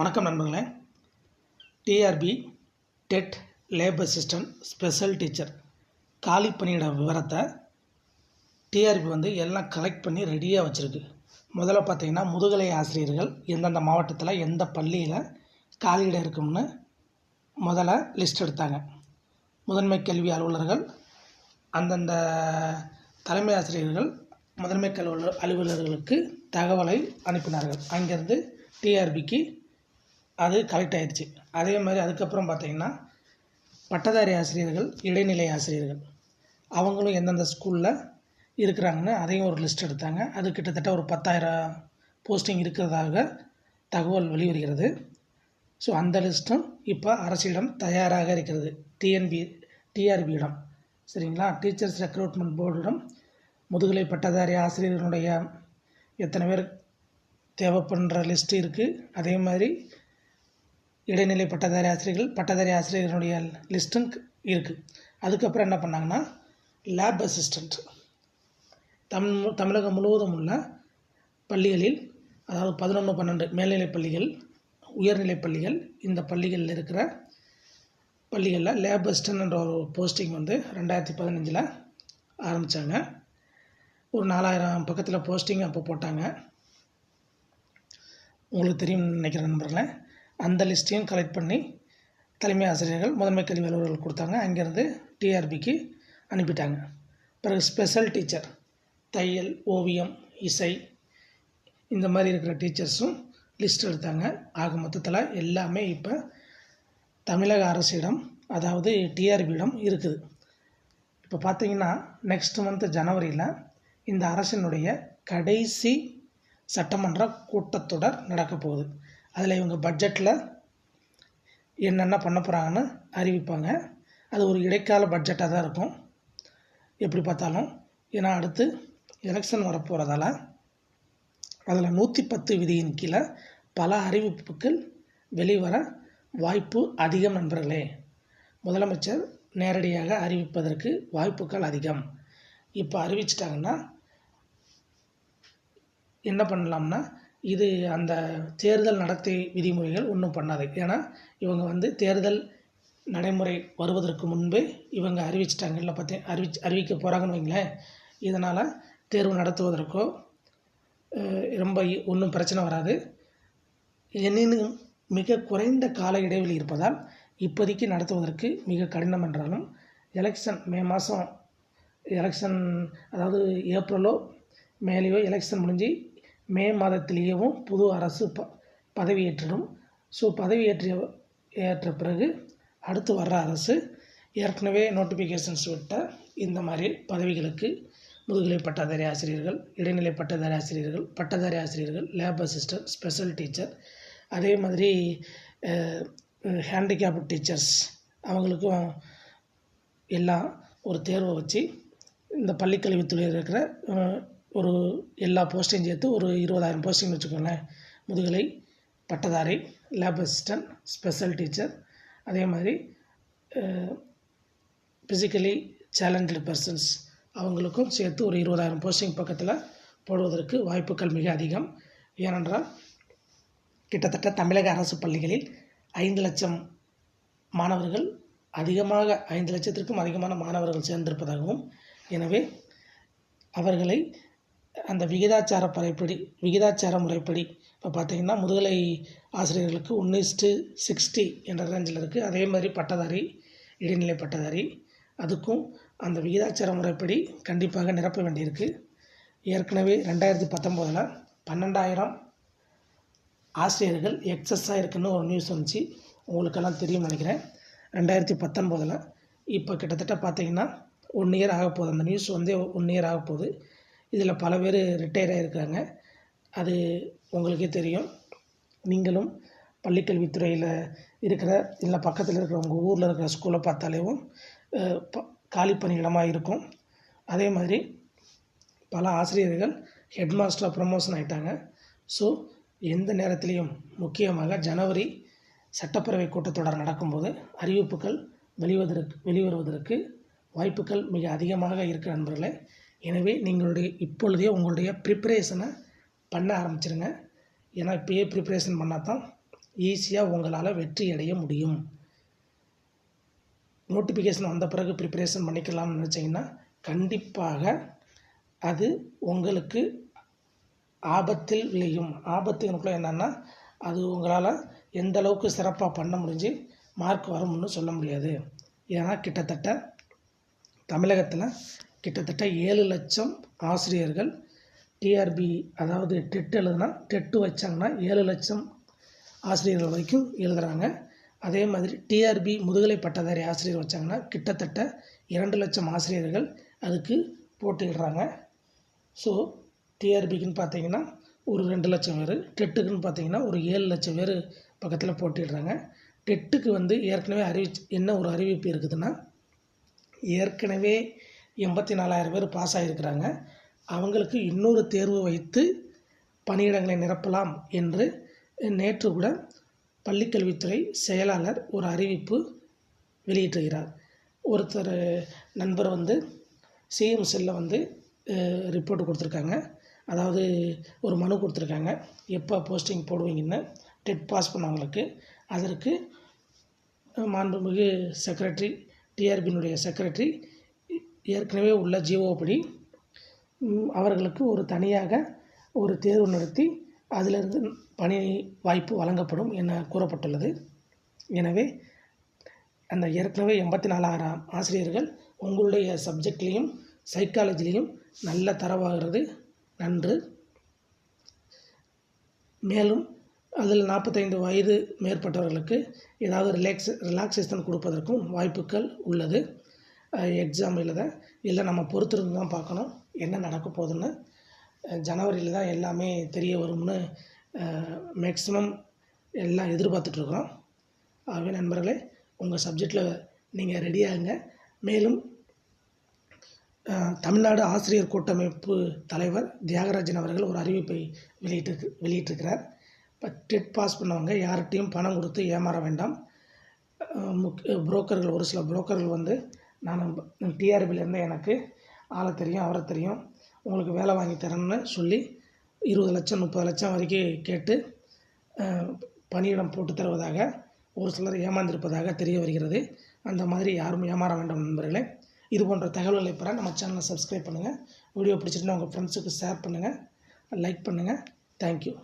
வணக்கம் நண்பர்களே. TRB TET labour assistant special teacher காலி பணியிட விவரத்தை டிஆர்பி வந்து எல்லாம் கலெக்ட் பண்ணி ரெடியாக வச்சுருக்கு. முதல்ல பார்த்தீங்கன்னா முதுகலை ஆசிரியர்கள் எந்தெந்த மாவட்டத்தில் எந்த பள்ளியில் காலியிடம் இருக்கும்னு முதல்ல லிஸ்ட் எடுத்தாங்க. முதன்மை கல்வி அலுவலர்கள் அந்தந்த தலைமை ஆசிரியர்கள் முதன்மை கல்வி அலுவலர்களுக்கு தகவலை அனுப்பினார்கள். அங்கேருந்து டிஆர்பிக்கு அது கலெக்ட் ஆயிடுச்சு. அதே மாதிரி அதுக்கப்புறம் பார்த்தீங்கன்னா பட்டதாரி ஆசிரியர்கள் இடைநிலை ஆசிரியர்கள் அவங்களும் எந்தெந்த ஸ்கூலில் இருக்கிறாங்கன்னு அதையும் ஒரு லிஸ்ட் எடுத்தாங்க. அது கிட்டத்தட்ட ஒரு பத்தாயிரம் போஸ்டிங் இருக்கிறதாக தகவல் வெளிவருகிறது. ஸோ அந்த லிஸ்ட்டும் இப்போ அரசிடம் தயாராக இருக்கிறது. டிஎன்பி டிஆர்பியிடம் சரிங்களா? டீச்சர்ஸ் ரெக்ரூட்மெண்ட் போர்டிடம் முதுகலை பட்டதாரி ஆசிரியர்களுடைய எத்தனை பேர் தேவைப்படுற லிஸ்ட்டு இருக்குது அதே மாதிரி இடைநிலை பட்டதாரி ஆசிரியர்கள் பட்டதாரி ஆசிரியர்களுடைய லிஸ்ட்டும் இருக்குது அதுக்கப்புறம் என்ன பண்ணாங்கன்னா லேப் அசிஸ்டண்ட் தமிழ் தமிழகம் முழுவதும் உள்ள பள்ளிகளில் அதாவது பதினொன்று பன்னெண்டு மேல்நிலைப் பள்ளிகள் உயர்நிலைப் பள்ளிகள் இந்த பள்ளிகளில் இருக்கிற பள்ளிகளில் லேப் அசிஸ்டன்ட்ன்ற ஒரு போஸ்டிங் வந்து ரெண்டாயிரத்தி பதினஞ்சில் ஆரம்பித்தாங்க ஒரு நாலாயிரம் பக்கத்தில் போஸ்டிங் அப்போ போட்டாங்க. உங்களுக்கு தெரியும் நினைக்கிறேன் நண்பர்களே. அந்த லிஸ்ட்டையும் கலெக்ட் பண்ணி தலைமை ஆசிரியர்கள் முதன்மை கல்வி அலுவலர்கள் கொடுத்தாங்க. அங்கேருந்து டிஆர்பிக்கு அனுப்பிட்டாங்க. பிறகு ஸ்பெஷல் டீச்சர் தையல் ஓவியம் இசை இந்த மாதிரி இருக்கிற டீச்சர்ஸும் லிஸ்ட் எடுத்தாங்க. ஆக மொத்தத்தில் எல்லாமே இப்போ தமிழக அரசிடம் அதாவது டிஆர்பியிடம் இருக்குது. இப்போ பார்த்தீங்கன்னா நெக்ஸ்ட் மந்த் ஜனவரியில் இந்த அரசினுடைய கடைசி சட்டமன்ற கூட்டத்தொடர் நடக்க போகுது. அதில் இவங்க பட்ஜெட்டில் என்னென்ன பண்ண போகிறாங்கன்னு அறிவிப்பாங்க. அது ஒரு இடைக்கால பட்ஜெட்டாக தான் இருக்கும். எப்படி பார்த்தாலும். ஏன்னா அடுத்து எலெக்ஷன் வரப்போகிறதால அதில் நூற்றி பத்து விதியின் கீழே பல அறிவிப்புகள் வெளிவர வாய்ப்பு அதிகம் நண்பர்களே. முதலமைச்சர் நேரடியாக அறிவிப்பதற்கு வாய்ப்புகள் அதிகம். இப்போ அறிவிச்சிட்டாங்கன்னா என்ன பண்ணலாம்னா இது அந்த தேர்தல் நடத்தை விதிமுறைகள் ஒன்றும் பண்ணாது. ஏன்னா இவங்க வந்து தேர்தல் நடைமுறை வருவதற்கு முன்பே இவங்க அறிவிச்சிட்டாங்கல்ல பற்றி அறிவிச்சு அறிவிக்க போகிறாங்கன்னு வைங்களேன். இதனால் தேர்வு நடத்துவதற்கோ ரொம்ப ஒன்றும் பிரச்சனை வராது. எனினும் மிக குறைந்த கால இடைவெளி இருப்பதால் இப்போதைக்கு நடத்துவதற்கு மிக கடினம் என்றாலும் எலெக்ஷன் மே மாதம் எலெக்ஷன் அதாவது ஏப்ரலோ மேலேயோ எலெக்ஷன் முடிஞ்சு மே மாதத்திலேயேவும் புது அரசு ப பதவியேற்றிடும் ஸோ பதவியேற்றிய ஏற்ற பிறகு அடுத்து வர்ற அரசு ஏற்கனவே நோட்டிஃபிகேஷன்ஸ் விட்ட இந்த மாதிரி பதவிகளுக்கு முதுகலை பட்டதாரி ஆசிரியர்கள் இடைநிலை பட்டதாரி ஆசிரியர்கள் பட்டதாரி ஆசிரியர்கள் லேப் அசிஸ்டன்ட் ஸ்பெஷல் டீச்சர் அதே மாதிரி ஹேண்டிகேப் டீச்சர்ஸ் அவங்களுக்கும் எல்லாம் ஒரு தேர்வை வச்சு இந்த பள்ளிக்கல்வித்துறையில் இருக்கிற ஒரு எல்லா போஸ்ட்டையும் சேர்த்து ஒரு இருபதாயிரம் போஸ்டிங் வச்சுக்கோங்களேன். முதுகலை பட்டதாரி லேப் அசிஸ்டன்ட் ஸ்பெஷல் டீச்சர் அதே மாதிரி ஃபிசிக்கலி சேலஞ்சு பர்சன்ஸ் அவங்களுக்கும் சேர்த்து ஒரு இருபதாயிரம் போஸ்டிங் பக்கத்தில் போடுவதற்கு வாய்ப்புகள் மிக அதிகம். ஏனென்றால் கிட்டத்தட்ட தமிழக அரசு பள்ளிகளில் ஐந்து லட்சம் மாணவர்கள் அதிகமாக ஐந்து லட்சத்திற்கும் அதிகமான மாணவர்கள் சேர்ந்திருப்பதாகவும் எனவே அவர்களை அந்த விகிதாச்சார பறைப்படி விகிதாச்சார முறைப்படி இப்போ பார்த்திங்கன்னா முதுகலை ஆசிரியர்களுக்கு ஒன்று இஸ்ட்டு சிக்ஸ்டி என்ற ரேஞ்சில் இருக்குது அதே மாதிரி பட்டதாரி இடைநிலை பட்டதாரி அதுக்கும் அந்த விகிதாச்சார முறைப்படி கண்டிப்பாக நிரப்ப வேண்டியிருக்கு. ஏற்கனவே ரெண்டாயிரத்தி பத்தொம்போதில் பன்னெண்டாயிரம் ஆசிரியர்கள் எக்ஸஸாக இருக்குன்னு ஒரு நியூஸ் வந்துச்சு. உங்களுக்கெல்லாம் தெரியும் நினைக்கிறேன். ரெண்டாயிரத்தி பத்தொம்போதில் இப்போ கிட்டத்தட்ட பார்த்திங்கன்னா ஒன் இயர் ஆக போகுது. அந்த நியூஸ் வந்து ஒன் இயர் ஆக போகுது. இதில் பல பேர் ரிட்டையர் ஆகிருக்காங்க அது உங்களுக்கே தெரியும். நீங்களும் பள்ளிக்கல்வித்துறையில் இருக்கிற இல்லை பக்கத்தில் இருக்கிற உங்கள் ஊரில் இருக்கிற ஸ்கூலை பார்த்தாலேவும் ப காலி பணியிடமாக இருக்கும். அதே மாதிரி பல ஆசிரியர்கள் ஹெட் மாஸ்டராக ப்ரமோஷன் ஆகிட்டாங்க ஸோ எந்த நேரத்திலையும் முக்கியமாக ஜனவரி சட்டப்பேரவை கூட்டத்தொடர் நடக்கும்போது அறிவிப்புகள் வெளிவதற்கு வெளிவருவதற்கு வாய்ப்புகள் மிக அதிகமாக இருக்கிற நண்பர்களே. எனவே நீங்களுடைய இப்பொழுதே உங்களுடைய ப்ரிப்பரேஷனை பண்ண ஆரம்பிச்சிருங்க. ஏன்னா இப்போயே ப்ரிப்பரேஷன் பண்ணால் தான் ஈஸியாக உங்களால் வெற்றி அடைய முடியும். நோட்டிஃபிகேஷன் வந்த பிறகு ப்ரிப்பரேஷன் பண்ணிக்கலாம்னு நினச்சிங்கன்னா கண்டிப்பாக அது உங்களுக்கு ஆபத்தில் விளையும். ஆபத்துக்குள்ள என்னென்னா அது உங்களால் எந்த அளவுக்கு சிறப்பாக பண்ண முடிஞ்சு மார்க் வரும்னு சொல்ல முடியாது. ஏன்னா கிட்டத்தட்ட தமிழகத்தில் கிட்டத்தட்ட ஏழு லட்சம் ஆசிரியர்கள் டிஆர்பி அதாவது டெட் எழுதுனா டெட்டு வச்சாங்கன்னா ஏழு லட்சம் ஆசிரியர்கள் வரைக்கும் எழுதுகிறாங்க அதே மாதிரி டிஆர்பி முதுகலை பட்டதாரி ஆசிரியர் வச்சாங்கன்னா கிட்டத்தட்ட இரண்டு லட்சம் ஆசிரியர்கள் அதுக்கு போட்டிடுறாங்க ஸோ டிஆர்பிக்குன்னு பார்த்தீங்கன்னா ஒரு ரெண்டு லட்சம் பேர் டெட்டுக்குன்னு பார்த்தீங்கன்னா ஒரு ஏழு லட்சம் பேர் பக்கத்தில் போட்டிடுறாங்க டெட்டுக்கு வந்து ஏற்கனவே அறிவிச்சு என்ன ஒரு அறிவிப்பு இருக்குதுன்னா ஏற்கனவே எண்பத்தி நாலாயிரம் பேர் பாஸ் ஆகியிருக்கிறாங்க அவங்களுக்கு இன்னொரு தேர்வு வைத்து பணியிடங்களை நிரப்பலாம் என்று நேற்று கூட பள்ளிக்கல்வித்துறை செயலாளர் ஒரு அறிவிப்பு வெளியிட்டுகிறார் ஒருத்தர் நண்பர் வந்து சிஎம் செல்லில் வந்து ரிப்போர்ட் கொடுத்துருக்காங்க. அதாவது ஒரு மனு கொடுத்துருக்காங்க. எப்போ போஸ்டிங் போடுவீங்கன்னு டெட் பாஸ் பண்ணவங்களுக்கு. அதற்கு மாண்புமிகு செக்ரட்டரி டிஆர்பியினுடைய செக்ரட்டரி ஏற்கனவே உள்ள ஜிஓபடி அவர்களுக்கு ஒரு தனியாக ஒரு தேர்வு நடத்தி அதிலிருந்து பணி வாய்ப்பு வழங்கப்படும் என கூறப்பட்டுள்ளது. எனவே அந்த ஏற்கனவே எண்பத்தி நாலாயிரம் ஆசிரியர்கள் உங்களுடைய சப்ஜெக்ட்லேயும் சைக்காலஜிலையும் நல்ல தரவாகிறது. நன்று. மேலும் அதில் நாற்பத்தைந்து வயது மேற்பட்டவர்களுக்கு ஏதாவது ரிலாக்ஸ் ரிலாக்ஸேஷன் கொடுப்பதற்கும் வாய்ப்புகள் உள்ளது. எக்ஸாம் எழுத இல்லை நம்ம பொறுத்திருந்து தான் பார்க்கணும். என்ன நடக்க போகுதுன்னு. ஜனவரியில் தான் எல்லாமே தெரிய வரும்னு மேக்ஸிமம் எல்லாம் எதிர்பார்த்துட்ருக்குறோம். ஆகவே நண்பர்களே உங்கள் சப்ஜெக்டில் நீங்கள் ரெடியாகுங்க மேலும் தமிழ்நாடு ஆசிரியர் கூட்டமைப்பு தலைவர் தியாகராஜன் அவர்கள் ஒரு அறிவிப்பை வெளியிட்டு வெளியிட்டிருக்கிறார். இப்போ டெட் பாஸ் பண்ணவங்க யார்கிட்டையும் பணம் கொடுத்து ஏமாற வேண்டாம். முக் புரோக்கர்கள் ஒரு சில புரோக்கர்கள் வந்து நான் டிஆர்பிலேருந்து எனக்கு ஆளை தெரியும் அவரை தெரியும். உங்களுக்கு வேலை வாங்கி தரேன்னு சொல்லி இருபது லட்சம் முப்பது லட்சம் வரைக்கும் கேட்டு பணியிடம் போட்டு தருவதாக ஒரு சிலர் ஏமாந்திருப்பதாக தெரிய வருகிறது. அந்த மாதிரி யாரும் ஏமாற வேண்டாம் நண்பர்களே. இது போன்ற தகவல்களை பெற நம்ம சேனலை சப்ஸ்கிரைப் பண்ணுங்கள் வீடியோ பிடிச்சிருந்தா உங்கள் ஃப்ரெண்ட்ஸுக்கு ஷேர் பண்ணுங்கள் லைக் பண்ணுங்கள் தேங்க்யூ